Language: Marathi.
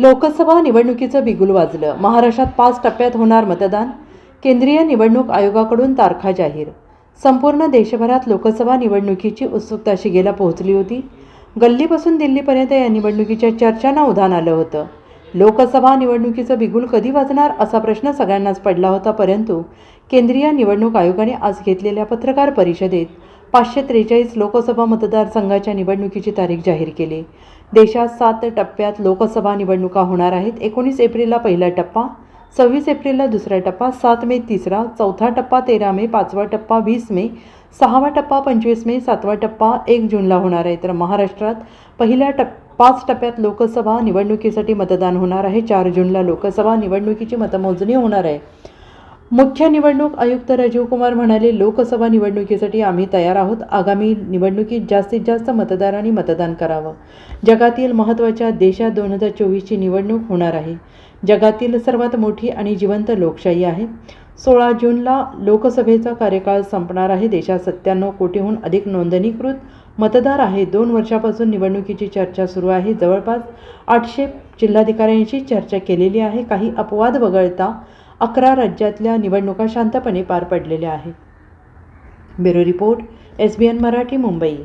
लोकसभा निवडणुकीचं बिगुल वाजलं. महाराष्ट्रात पाच टप्प्यात होणार मतदान. केंद्रीय निवडणूक आयोगाकडून तारखा जाहीर. संपूर्ण देशभरात लोकसभा निवडणुकीची उत्सुकता शिगेला पोहोचली होती. गल्लीपासून दिल्लीपर्यंत या निवडणुकीच्या चर्चांना उधाण आलं होतं. लोकसभा निवडणुकीचं बिगुल कधी वाजणार असा प्रश्न सगळ्यांनाच पडला होता परंतु केंद्रीय निवडणूक आयोगाने आज घेतलेल्या पत्रकार परिषदेत पाचशे त्रेचाळीस लोकसभा मतदारसंघाच्या निवडणुकीची तारीख जाहीर केली. देशात सात टप्प्यात लोकसभा निवडणुका होणार आहेत. एकोणीस एप्रिलला पहिला टप्पा सव्वीस एप्रिलला दुसरा टप्पा सात मे तिसरा चौथा टप्पा तेरा मे पाचवा टप्पा वीस मे सहावा टप्पा पंचवीस मे सातवा टप्पा एक जूनला होणार आहे. तर महाराष्ट्रात पहिल्या टप् पाच टप्प्यात लोकसभा निवडणुकीसाठी मतदान होणार आहे. चार जूनला लोकसभा निवडणुकीची मतमोजणी होणार आहे. मुख्य निवडणूक आयुक्त राजीव कुमार म्हणाले लोकसभा निवडणुकीसाठी आम्ही तयार आहोत. आगामी निवडणुकीत जास्तीत जास्त मतदारांनी मतदान करावं. जगातील महत्त्वाच्या देशात दोन हजार चोवीसची निवडणूक होणार आहे. जगातील सर्वात मोठी आणि जिवंत लोकशाही आहे. सोळा जूनला लोकसभेचा कार्यकाळ संपणार आहे. देशात सत्त्याण्णव कोटीहून अधिक नोंदणीकृत मतदार आहे दोन वर्षापासून निवडणुकीची चर्चा सुरू आहे. जवळपास आठशे जिल्हाधिकाऱ्यांशी चर्चा केलेली आहे. काही अपवाद वगळता अकरा राज्यातल्या निवडणुका शांतपणे पार पडलेल्या आहेत. Bureau report S B N Marathi Mumbai.